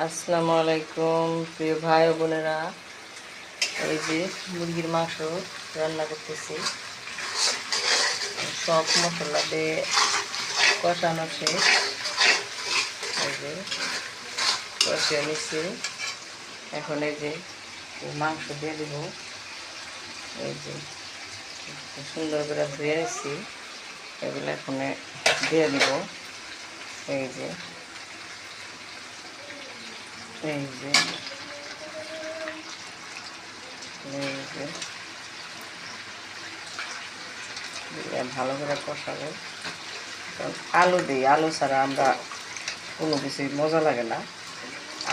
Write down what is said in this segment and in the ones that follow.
আসসালামু আলাইকুম, প্রিয় ভাই ও বোনেরা। এই যে মুরগির মাংস রান্না করতেছি। সব মশলা দিয়ে কষানো এই যে কষিয়ে নিচ্ছি। এখন এই যে মাংস দিয়ে দেবো। এই যে সুন্দর করে ধুয়ে নিচ্ছি। এগুলো এখন দিয়ে দিব। এই যে এই যে এই যে। ভালো করে কষাবো। আলু দিই আলু ছাড়া আমরা কোনো কিছুই মজা লাগে না।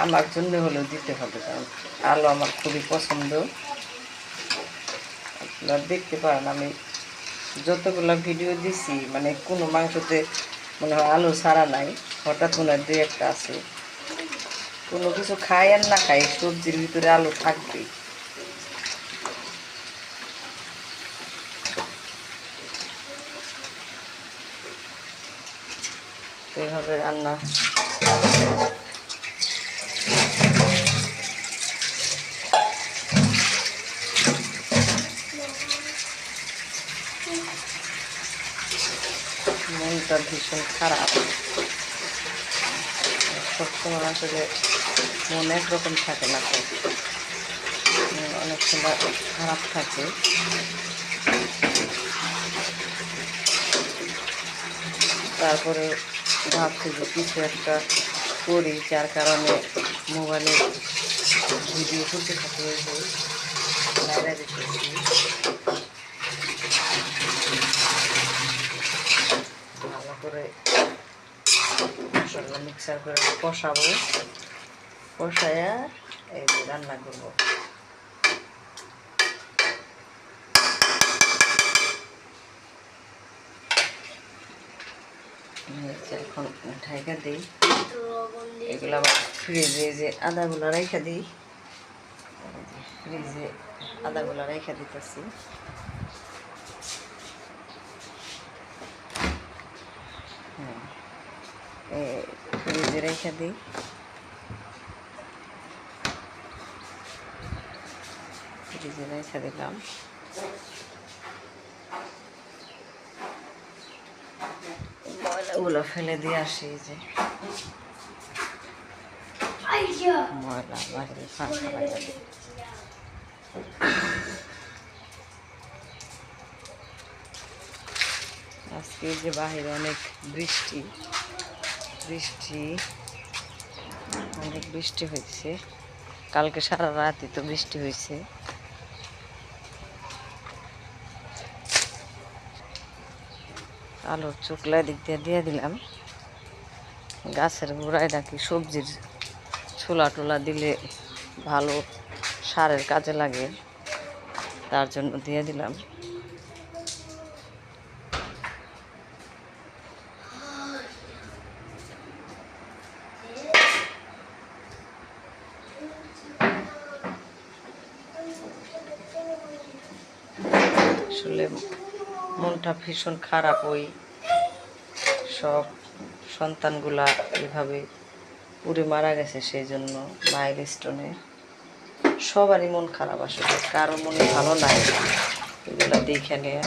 আমার জন্য হলেও দিতে হবে, কারণ আলু আমার খুবই পছন্দ। আপনারা দেখতে পারেন, আমি যতগুলো ভিডিও দিছি মানে কোনো মাংসতে মনে হয় আলু ছাড়া নাই। হঠাৎ মনে হয় দুই একটা আছে। কোনো কিছু খাই আর না খাই, সবজির ভিতরে আলু থাকবে এইভাবে রান্না। মনটা ভীষণ খারাপ। সবসময় আসলে মন একরকম থাকে না তো। অনেক সময় খারাপ থাকে। তারপরে ভাবছি যে কিছু একটা করি, যার কারণে মোবাইলে ভিডিও করতে হয়েছে বাইরে ভালো করে মশলা মিক্সার করে কষাবো। কষায়া এই রান্না করব। এখন ঢাইকা দিই। এগুলো আবার ফ্রিজে যে আদাগুলো রেখে দিই। ফ্রিজে আদাগুলো রেখে দিতেছি হ্যাঁ এই ফ্রিজে রেখে দিই। ফ্রিজে রেখে দিলাম। ময়লাগুলো ফেলে দিয়ে আসি যে। ময়লা বাইরে ফাঁকা বাইরে আজকে এই যে বাহিরে অনেক বৃষ্টি। বৃষ্টি। অনেক বৃষ্টি হয়েছে। কালকে সারা রাতই তো বৃষ্টি হয়েছে। আলুর চুকলা দিক দিয়ে দিয়ে দিলাম। গাছের গোড়ায় নাকি সবজির ছোলা টোলা দিলে ভালো সারের কাজে লাগে। তার জন্য দিয়ে দিলাম। আসলে মনটা ভীষণ খারাপ ওই সব সন্তানগুলা এভাবে পুড়ে মারা গেছে সেই জন্য মাইল স্টোনে সবারই মন খারাপ আসলে, কারও মনে ভালো নাই। এগুলো দেখে নিয়ে।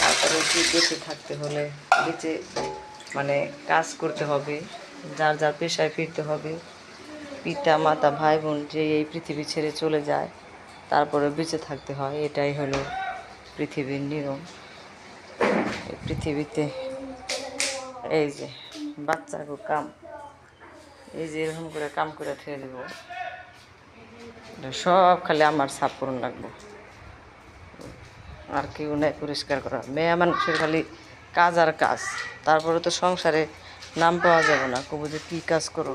তারপরে কি বেঁচে থাকতে হলে, বেঁচে মানে কাজ করতে হবে, যার যার পেশায় ফিরতে হবে। পিতা, মাতা ভাই বোন যে এই পৃথিবী ছেড়ে চলে যায়, তারপরে বেঁচে থাকতে হয়, এটাই হলো পৃথিবীর নিয়ম। এই পৃথিবীতে এই যে বাচ্চাকে কাম, এই যে এরকম করে কাম করে থুয়ে দেব সব খালি আমার সাফ করুন লাগবো। আর কেউ নেই পরিষ্কার করা। মেয়ে মানুষের খালি কাজ আর কাজ, তারপরে তো সংসারে নাম পাওয়া যাবে না। কবু যে কী কাজ করো?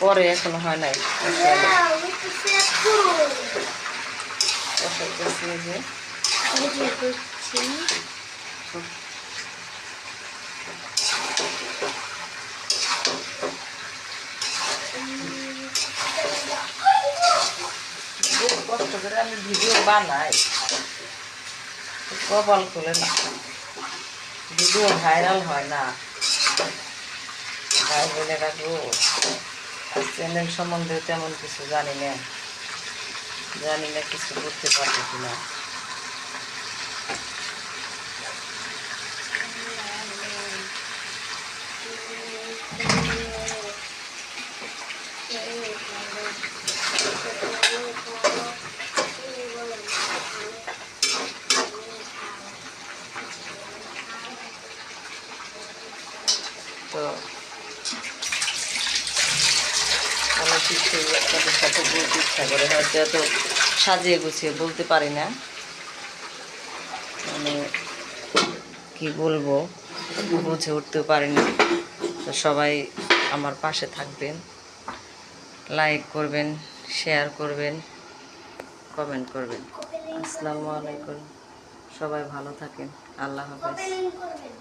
পরে এখনও হয় নাই। কষ্ট করে আমি ভিডিও বানাই। কপাল খুলে না। ভিডিও ভাইরাল হয় না। ভাই বলে রাখব আর চ্যানেল সম্বন্ধে তেমন কিছু জানি না। জানি না কিছু করতে পারব কিনা। কিছু আপনাদের সাথে বলতে ইচ্ছা করে, হয়তো এত সাজিয়ে গুছিয়ে বলতে পারি না। মানে কি বলব, বুঝে উঠতেও পারি না। তো সবাই আমার পাশে থাকবেন, লাইক করবেন, শেয়ার করবেন, কমেন্ট করবেন। আসসালামু আলাইকুম। সবাই ভালো থাকেন। আল্লাহ হাফেজ।